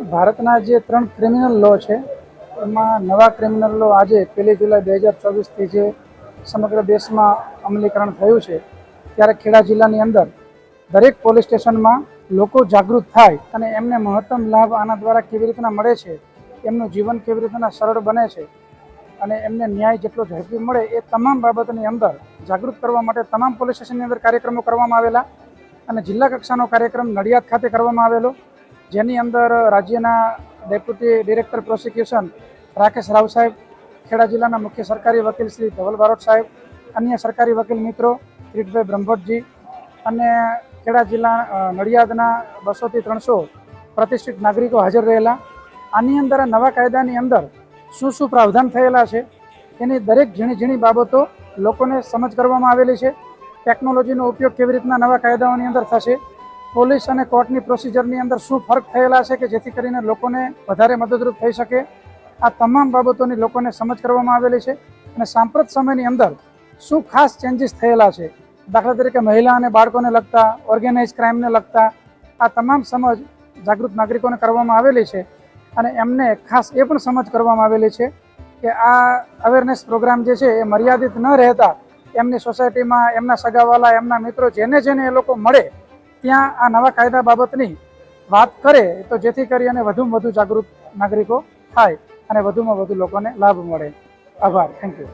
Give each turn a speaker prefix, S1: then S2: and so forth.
S1: ભારતના જે ત્રણ ક્રિમિનલ લો છે, એમાં નવા ક્રિમિનલ લો આજે પહેલી જુલાઈ બે હજાર ચોવીસથી જે સમગ્ર દેશમાં અમલીકરણ થયું છે, ત્યારે ખેડા જિલ્લાની અંદર દરેક પોલીસ સ્ટેશનમાં લોકો જાગૃત થાય અને એમને મહત્તમ લાભ આના દ્વારા કેવી રીતના મળે છે, એમનું જીવન કેવી રીતના સરળ બને છે અને એમને ન્યાય જેટલો ઝડપી મળે એ તમામ બાબતની અંદર જાગૃત કરવા માટે તમામ પોલીસ સ્ટેશનની અંદર કાર્યક્રમો કરવામાં આવેલા અને જિલ્લા કક્ષાનો કાર્યક્રમ નડિયાદ ખાતે કરવામાં આવેલો. જેની અંદર રાજ્યના deputy director prosecution Rakesh Rao સાહેબ, ખેડા જિલ્લાના મુખ્ય સરકારી વકીલ શ્રી ધવલ બારોટ સાહેબ, અન્ય સરકારી વકીલ મિત્રો કિરીટભાઈ બ્રહ્મભટ્ટજી અને ખેડા જિલ્લા નડિયાદના બસોથી ત્રણસો પ્રતિષ્ઠિત નાગરિકો હાજર રહેલા. આની અંદર નવા કાયદાની અંદર શું શું પ્રાવધાન થયેલા છે, એની દરેક ઝીણી ઝીણી બાબતો લોકોને સમજ કરવામાં આવેલી છે. ટેકનોલોજીનો ઉપયોગ કેવી રીતના નવા કાયદાઓની અંદર થશે પોલીસ અને કોર્ટની પ્રોસિજરની અંદર શું ફરક થયેલા છે કે જેથી કરીને લોકોને વધારે મદદરૂપ થઈ શકે? આ તમામ બાબતોની લોકોને સમજ કરવામાં આવેલી છે અને સાંપ્રત સમયની અંદર શું ખાસ ચેન્જીસ થયેલા છે? દાખલા તરીકે મહિલા અને બાળકોને લગતા ઓર્ગેનાઇઝ ક્રાઇમને લગતા, આ તમામ સમજ જાગૃત નાગરિકોને કરવામાં આવેલી છે અને એમને ખાસ એ પણ સમજ કરવામાં આવેલી છે કે આ અવેરનેસ પ્રોગ્રામ જે છે એ મર્યાદિત ન રહેતા એમની સોસાયટીમાં એમના સગાવાલા, એમના મિત્રો જેને જેને એ લોકો મળે ત્યાં આ નવા કાયદા બાબતની વાત કરે તો જેથી કરી અને વધુમાં વધુ જાગૃત નાગરિકો થાય અને વધુમાં વધુ લોકોને લાભ મળે. આભાર. Thank you